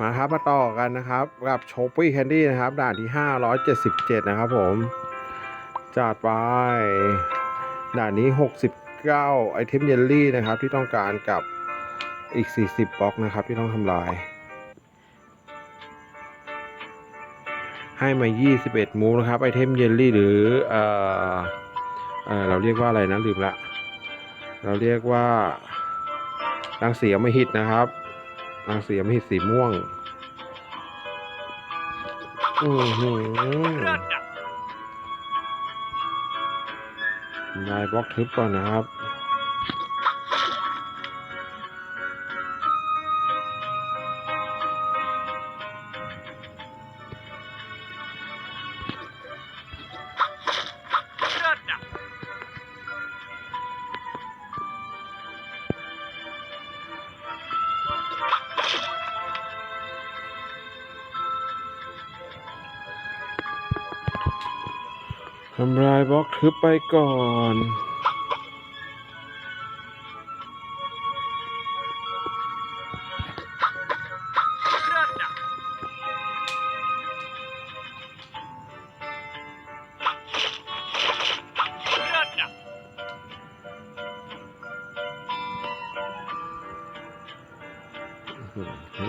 มาครับมาต่อกันนะครับ กับโชปปี้แคนดี้นะครับ ด่านที่ 577 นะครับผม จัดไป ด่านนี้ 69 ไอเทมเยลลี่นะครับ ที่ต้องการกับอีก 40บล็อกนะครับ ที่ต้องทำลาย ให้มา 21 มูนะครับ ไอเทมเยลลี่หรือเอ่อเออเราเรียกว่าอะไรนะลืมละ เราเรียกว่ารังสีอมหิตนะครับ รังสีอมหิตสีม่วงอือหือลายบล็อกทึบก่อนนะครับ ทำลายบล็อกทึบไปก่อน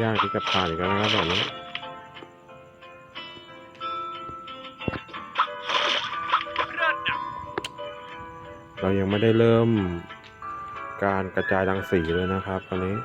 ยากที่จะผ่านอีกแล้วนะครับแบบนี้ เรายังไม่ได้เริ่มการกระจายรังสีเลยนะครับตอนนี้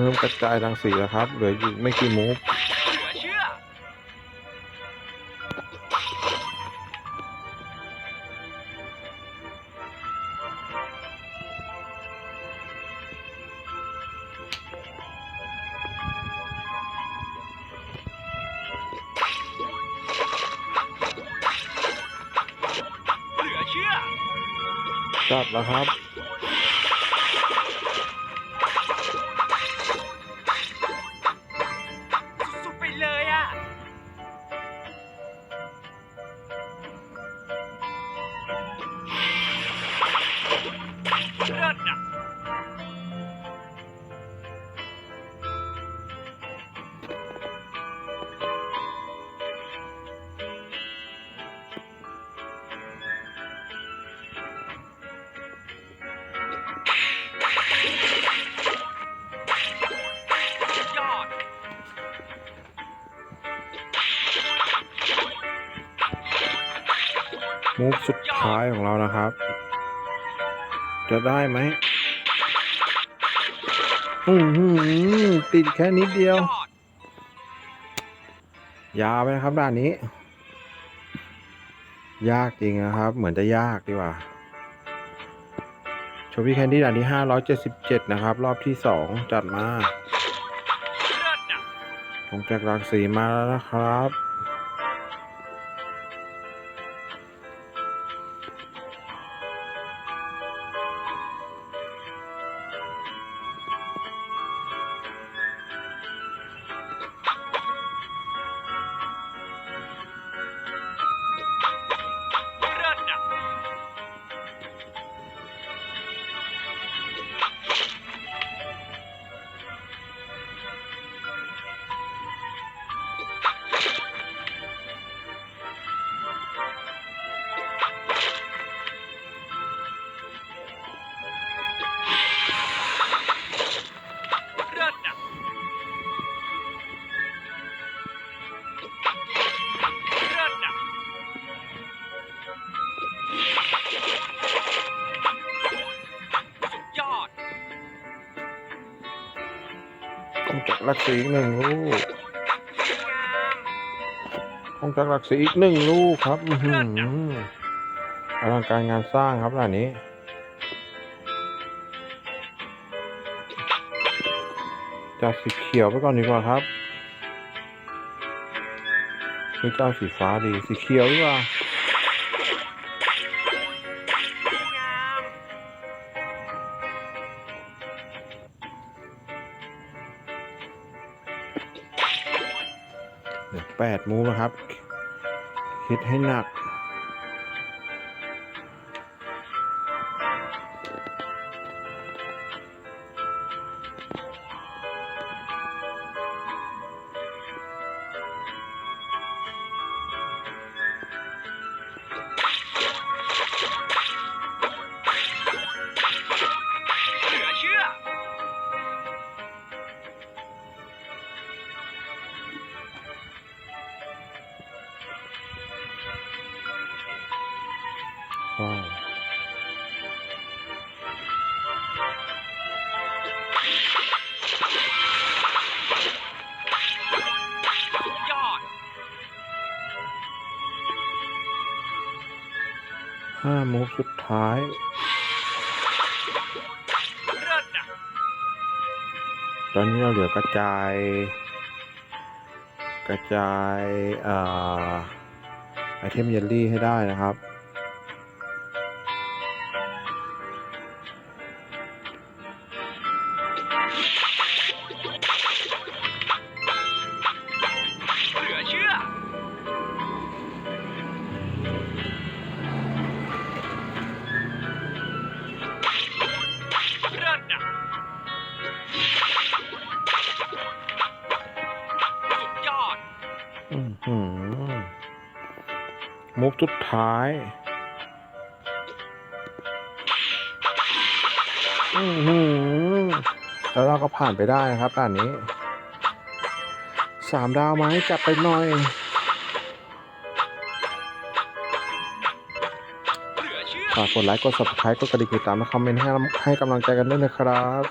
เริ่มกระจายรังสีแล้วครับ เหลืออีกไม่กี่มูฟเหลือเชื่อเหลือเชื่อจัดแล้วครับ เลิศอะมูฟสุดท้ายของเรานะครับ จะได้ไหมอือหือติดแค่นิดเดียวยอดยาวไปนะครับด่านนี้ ยากจริงนะครับ เหมือนจะยากดีกว่าโชว์พี่แคนดี้ด่านที่ 577 นะครับ รอบที่ 2 จัดมาเลิศอะลงจากรังสีมาแล้วนะครับ ลงจากรังสีอีกหนึ่งลูกงามห้องจักรหลักสีอีกหนึ่งลูกครับอือลังการงานสร้างครับด่านี้จัดสีเขียวไปก่อนดีกว่าครับหรือจะเอาสีฟ้าดีสีเขียวดีกว่า เหลือแปดมูฟนะครับ คิดให้หนัก ว้าวสุดยอดห้ามูฟสุดท้ายเลิศนะตอนนี้เราเหลือกระจาย กระจายอ่าไอเทมเยลลี่ให้ได้นะครับ มุกสุดท้ายแล้วเราก็ผ่านไปได้นะครับด่านนี้ สามดาวไหมจับไปหน่อยฝากกดไลค์กด subscribe กดกระดิ่งติดตามและคอมเมนต์ให้ให้กำลังใจกันด้วยนะครับ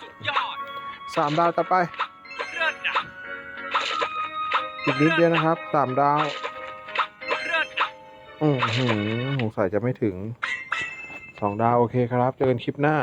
สามดาวจัดไป อีกนิดเดียวนะครับสามดาวอือหือสงสัยจะไม่ถึงสองดาว โอเคครับ เจอกันคลิปหน้า